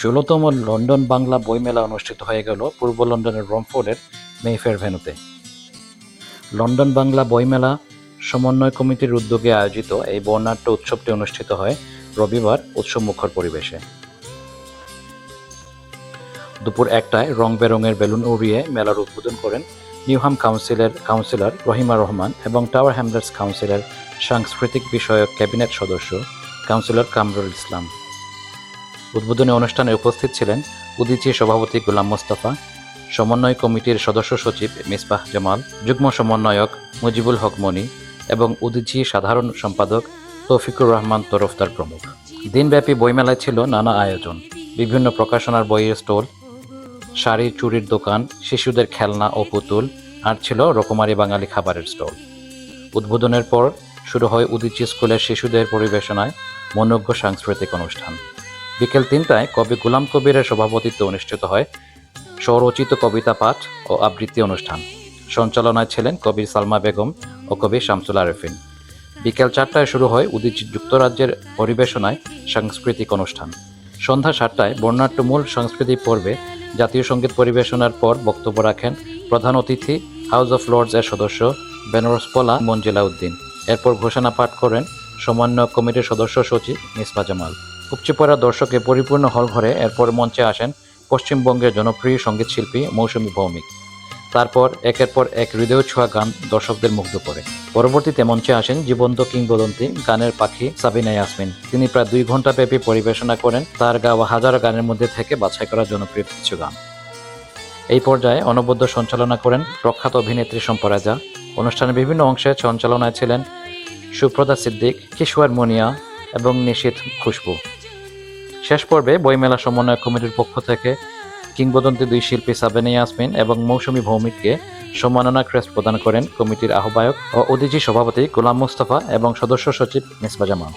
ষোলোতম লন্ডন বাংলা বইমেলা অনুষ্ঠিত হয়ে গেল পূর্ব লন্ডনের রমফোর্ডের মেফেয়ার ভেনুতে লন্ডন বাংলা বইমেলা সমন্বয় কমিটির উদ্যোগে আয়োজিত এই বর্ণাঢ্য উৎসবটি অনুষ্ঠিত হয় রবিবার উৎসবমুখর পরিবেশে। দুপুর একটায় রং বেরঙের বেলুন উড়িয়ে মেলার উদ্বোধন করেন নিউহাম কাউন্সিলের কাউন্সিলর রহিমা রহমান এবং টাওয়ার হ্যামলেটস কাউন্সিলের সাংস্কৃতিক বিষয়ক ক্যাবিনেট সদস্য কাউন্সিলর কামরুল ইসলাম। উদ্বোধনী অনুষ্ঠানে উপস্থিত ছিলেন উদিচি সভাপতি গোলাম মোস্তফা, সমন্বয় কমিটির সদস্য সচিব মিসবাহ জামাল, যুগ্ম সমন্বয়ক মুজিবুল হক মনি এবং উদিচি সাধারণ সম্পাদক তৌফিকুর রহমান তরফদার প্রমুখ। দিনব্যাপী বইমেলায় ছিল নানা আয়োজন, বিভিন্ন প্রকাশনার বইয়ের স্টল, শাড়ি চুরির দোকান, শিশুদের খেলনা ও পুতুল, আর ছিল রকমারি বাঙালি খাবারের স্টল। উদ্বোধনের পর শুরু হয় উদিচি স্কুলের শিশুদের পরিবেশনায় মনোজ্ঞ সাংস্কৃতিক অনুষ্ঠান। বিকেল তিনটায় কবি গুলাম কবিরের সভাপতিত্বে অনুষ্ঠিত হয় স্বরচিত কবিতা পাঠ ও আবৃত্তি অনুষ্ঠান। সঞ্চালনায় ছিলেন কবি সালমা বেগম ও কবি শামসুল আরেফিন। বিকেল চারটায় শুরু হয় উদিচি যুক্তরাজ্যের পরিবেশনায় সাংস্কৃতিক অনুষ্ঠান। সন্ধ্যা সাতটায় বর্ণাঢ্য মূল সাংস্কৃতিক পর্বে জাতীয় সংগীত পরিবেশনার পর বক্তব্য রাখেন প্রধান অতিথি হাউস অফ লর্ডস এর সদস্য বেনরস পলা মঞ্জিলা উদ্দিন এরপর ঘোষণা পাঠ করেন সমন্বয় কমিটির সদস্য সচিব মিসবা জামাল। উপচে পড়া দর্শকে পরিপূর্ণ হল ঘরে এরপর মঞ্চে আসেন পশ্চিমবঙ্গের জনপ্রিয় সংগীত শিল্পী মৌসুমী ভৌমিক। তারপর একের পর এক হৃদয় ছোঁয়া গান দর্শকদের মুগ্ধ করে। পরবর্তীতে মঞ্চে আসেন জীবন্ত কিংবদন্তি গানের পাখি সাবিনা ইয়াসমিন। তিনি প্রায় দুই ঘণ্টা ব্যাপী পরিবেশনা করেন তার গাওয়া হাজার গানের মধ্যে থেকে বাছাই করা জনপ্রিয় কিছু গান। এই পর্যায়ে অনবদ্য সঞ্চালনা করেন প্রখ্যাত অভিনেত্রী সম্পরাজা অনুষ্ঠানের বিভিন্ন অংশে সঞ্চালনায় ছিলেন সুপ্রদা সিদ্দিক, কিশোর মুনিয়া এবং নিশীথ খুশবু। শেষ পর্বে বইমেলা সমন্বয় কমিটির পক্ষ থেকে কিংবদন্তি দুই শিল্পী সাবেনে ইয়াসমিন এবং মৌসুমী ভৌমিককে সম্মাননা ক্রেস্ট প্রদান করেন কমিটির আহ্বায়ক ও অতিথি সভাপতি গোলাম মোস্তফা এবং সদস্য সচিব মিসবা জামান।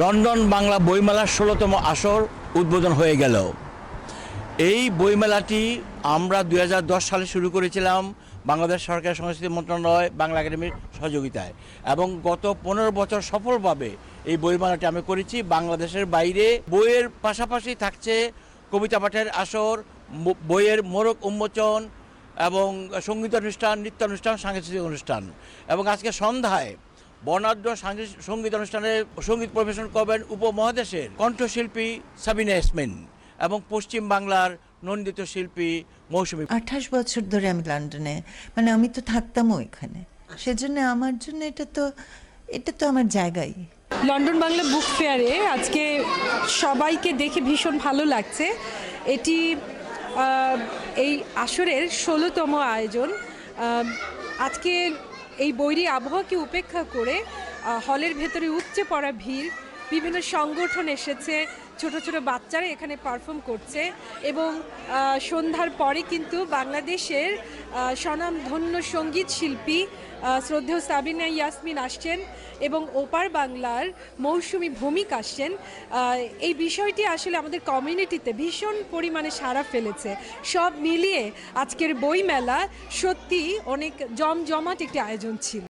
লন্ডন বাংলা বইমেলার ষোলোতম আসর উদ্বোধন হয়ে গেল। এই বইমেলাটি আমরা দু হাজার দশ সালে শুরু করেছিলাম বাংলাদেশ সরকার সংস্কৃতি মন্ত্রণালয় বাংলা একাডেমির সহযোগিতায়। এবং গত পনেরো বছর সফলভাবে এই বইমেলাটি আমি করেছি। বাংলাদেশের বাইরে বইয়ের পাশাপাশি থাকছে কবিতা পাঠের আসর বইয়ের মোড়ক উন্মোচন এবং সঙ্গীতানুষ্ঠান নৃত্যানুষ্ঠান সাংস্কৃতিক অনুষ্ঠান। এবং আজকে সন্ধ্যায় বর্ণাঢ্য সংগীত অনুষ্ঠানে সংগীত পরিবেশন করবেন উপমহাদেশের কণ্ঠশিল্পী সাবিনা ইয়াসমিন। এবং পশ্চিম বাংলার নন্দিত শিল্পী মৌসুমী আঠাশ বছর ধরে আমি লন্ডনে মানে আমি তো থাকতামও এখানে। সেজন্য আমার জন্য এটা তো এটা তো আমার জায়গাই। লন্ডন বাংলা বুক ফেয়ারে আজকে সবাইকে দেখে ভীষণ ভালো লাগছে। এটি এই আসরের ষোলোতম আয়োজন। আজকে এই বৈরী আবহাওয়াকে উপেক্ষা করে হলের ভেতরে উপচে পড়া ভিড় বিভিন্ন সংগঠন এসেছে ছোট ছোট বাচ্চারা এখানে পারফর্ম করছে এবং সন্ধ্যার পরে কিন্তু বাংলাদেশের স্বনামধন্য সংগীত শিল্পী শ্রদ্ধেয় সাবিনা ইয়াসমিন আসছেন এবং ওপার বাংলার মৌসুমী ভৌমিক আসছেন। এই বিষয়টি আসলে আমাদের কমিউনিটিতে ভীষণ পরিমাণে সাড়া ফেলেছে। সব মিলিয়ে আজকের বইমেলা সত্যি অনেক জমজমাট একটি আয়োজন ছিল।